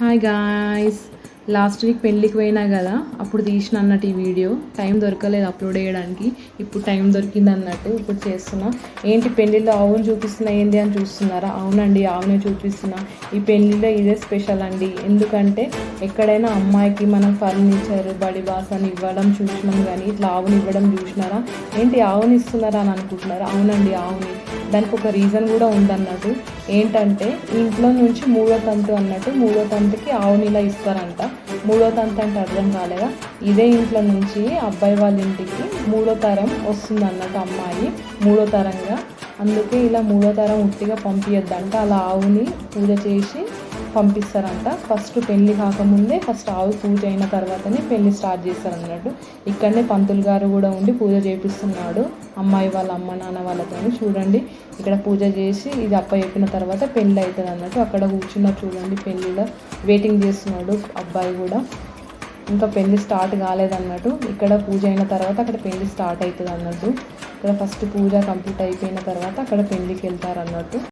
Hi guys last week పెళ్ళికి పోయినా కదా అప్పుడు తీసిన అన్నట్టు ఈ వీడియో టైం దొరకలేదు అప్లోడ్ చేయడానికి. ఇప్పుడు టైం దొరికింది అన్నట్టు ఇప్పుడు చేస్తున్నా. ఏంటి పెళ్ళిలో ఆవును చూపిస్తున్నా ఏంటి అని చూస్తున్నారా? అవునండి ఆవునే చూపిస్తున్నా. ఈ పెళ్ళిలో ఇదే స్పెషల్ అండి. ఎందుకంటే ఎక్కడైనా అమ్మాయికి మనం ఫర్నిచర్ బడి బాసని ఇవ్వడం చూసినాం కానీ ఇట్లా ఆవుని ఇవ్వడం చూసినారా? ఏంటి ఆవుని ఇస్తున్నారా అని అనుకుంటున్నారా? అవునండి ఆవుని. దానికి ఒక రీజన్ కూడా ఉందన్నట్టు. ఏంటంటే ఇంట్లో నుంచి మూడో తంతు అన్నట్టు మూడో తంతుకి ఆవుని ఇలా ఇస్తారంట. మూడో తంతు అంటే అర్థం కాలేదా? ఇదే ఇంట్లో నుంచి అబ్బాయి వాళ్ళ ఇంటికి మూడో తరం వస్తుంది అన్నట్టు అమ్మాయి. మూడో తరంగా. అందుకే ఇలా మూడో తరం ఉట్టిగా పంపించద్దంట అలా ఆవుని పూజ చేసి పంపిస్తారంట. ఫస్ట్ పెళ్ళి కాకముందే ఫస్ట్ ఆవు పూజ అయిన తర్వాతనే పెళ్ళి స్టార్ట్ చేస్తారు అన్నట్టు ఇక్కడనే పంతులు గారు కూడా ఉండి పూజ చేపిస్తున్నాడు. అమ్మాయి వాళ్ళ అమ్మ నాన్న వాళ్ళతో చూడండి. ఇక్కడ పూజ చేసి ఇది అప్ప చెప్పిన తర్వాత పెళ్ళి అవుతుంది అన్నట్టు అక్కడ కూర్చున్నారు చూడండి పెళ్ళిలో వెయిటింగ్ చేస్తున్నాడు అబ్బాయి కూడా. ఇంకా పెళ్ళి స్టార్ట్ కాలేదన్నట్టు. ఇక్కడ పూజ అయిన తర్వాత అక్కడ పెళ్ళి స్టార్ట్ అవుతుంది అన్నట్టు ఇక్కడ ఫస్ట్ పూజ కంప్లీట్ అయిపోయిన తర్వాత అక్కడ పెళ్ళికి వెళ్తారు అన్నట్టు